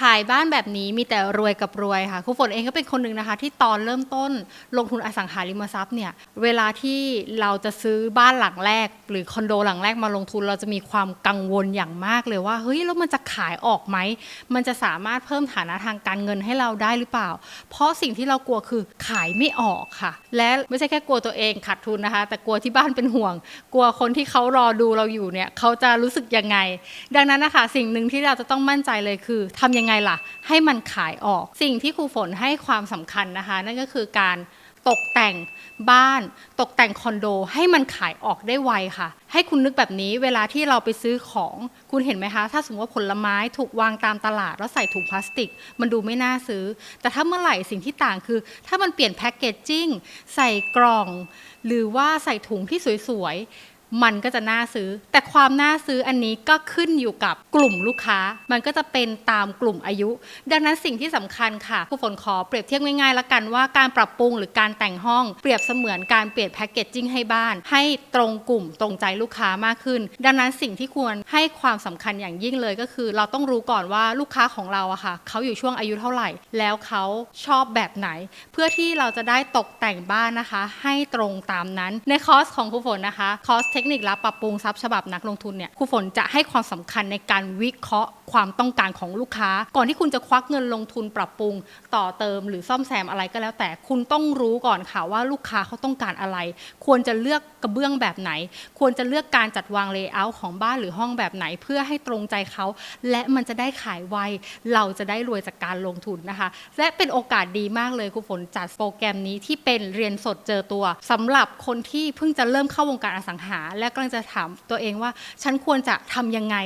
ขายบ้านแบบนี้มีแต่รวยกับรวยค่ะครูฝนเองก็เป็นคนหนึ่งนะคะ ที่ตอนเริ่มต้นลงทุนอสังหาริมทรัพย์เนี่ยเวลาที่เราจะซื้อบ้านหลังแรก หรือคอนโดหลังแรกมาลงทุน เราจะมีความกังวลอย่างมากเลยว่าเฮ้ยแล้วมันจะขายออกไหมมันจะสามารถเพิ่มฐานะทางการเงินให้เราได้หรือเปล่า เพราะสิ่งที่เรากลัวคือขายไม่ออกค่ะ และไม่ใช่แค่กลัวตัวเองขาดทุนนะคะ แต่กลัวที่บ้านเป็นห่วง กลัวคนที่เขารอดูเราอยู่เนี่ยเขาจะรู้สึกยังไง ดังนั้นนะคะสิ่งหนึ่งที่เราจะต้องมั่นใจเลยคือทำยังไงล่ะ ให้มันขายออก สิ่งที่ครูฝนให้ความสำคัญนะคะ นั่นก็คือการตกแต่งบ้านตกแต่งคอนโดให้มันขายออกได้ไวค่ะ ให้คุณนึกแบบนี้เวลาที่เราไปซื้อของคุณเห็นไหมคะ ถ้าสมมติว่าผลไม้ถูกวางตามตลาด แล้วใส่ถุงพลาสติก มันดูไม่น่าซื้อ แต่ถ้าเมื่อไหร่สิ่งที่ต่างคือ ถ้ามันเปลี่ยนแพ็กเกจจิ้งใส่กล่อง หรือว่าใส่ถุงที่สวยๆ มันก็จะน่าซื้อ แต่ความน่าซื้ออันนี้ก็ขึ้นอยู่กับกลุ่มลูกค้า มันก็จะเป็นตามกลุ่มอายุ ดังนั้นสิ่งที่สำคัญค่ะผู้ฝนขอเปรียบเทียบง่ายๆล้วกันว่าการปรับปรุงหรือการแต่งห้อง เปรียบเสมือนการเปลี่ยนแพ็กเกจจิ้งให้บ้าน ให้ตรงกลุ่มตรงใจลูกค้ามากขึ้น ดังนั้นสิ่งที่ควรให้ความสำคัญอย่างยิ่งเลยก็คือ เราต้องรู้ก่อนว่าลูกค้าของเราอะค่ะเขาอยู่ช่วงอายุเท่าไหร่ แล้วเขาชอบแบบไหน เพื่อที่เราจะได้ตกแต่งบ้านนะคะ ให้ตรงตามนั้นในคอสของครูฝนนะคะคอสเทคนิคและปรับปรุงทรัพย์ฉบับนักลงทุนเนี่ยครูฝนจะให้ความสำคัญในการวิเคราะห์ ความต้องการของลูกค้า ก่อนที่คุณจะควักเงินลงทุนปรับปรุง ต่อเติมหรือซ่อมแซมอะไรก็แล้ว แต่คุณต้องรู้ก่อนค่ะว่าลูกค้าเขาต้องการอะไร ควรจะเลือกกระเบื้องแบบไหน ควรจะเลือกการจัดวางเลเยอร์ของบ้านหรือห้องแบบไหน เพื่อให้ตรงใจเขาและมันจะได้ขายไวเราจะได้รวยจากการลงทุนนะคะ และเป็นโอกาสดีมากเลยครูฝนจัดโปรแกรมนี้ที่เป็นเรียนสดเจอตัวสำหรับคนที่เพิ่งจะเริ่มเข้าวงการอสังหา และกำลังจะถามตัวเองว่า ฉันควรจะทำยังไง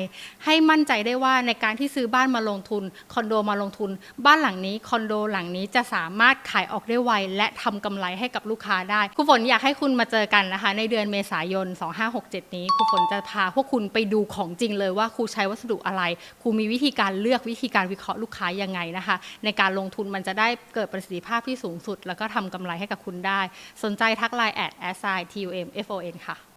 ให้มั่นใจได้ว่าในการที่ซื้อบ้านมาลงทุนคอนโดมาลงทุน บ้านหลังนี้คอนโดหลังนี้จะสามารถขายออกได้ไวและทำกำไรให้กับลูกค้าได้ครูฝนอยากให้คุณมาเจอกันนะคะ ในเดือนเมษายน 2567 นี้ครูฝนจะพาพวกคุณไปดูของจริงเลยว่าครูใช้วัสดุอะไรครูมีวิธีการเลือกวิธีการวิเคราะห์ลูกค้ายังไงนะคะ ในการลงทุนมันจะได้เกิดประสิทธิภาพที่สูงสุด แล้วก็ทำกำไรให้กับคุณได้ สนใจทักไลน์แอด s i t u m f o n ค่ะ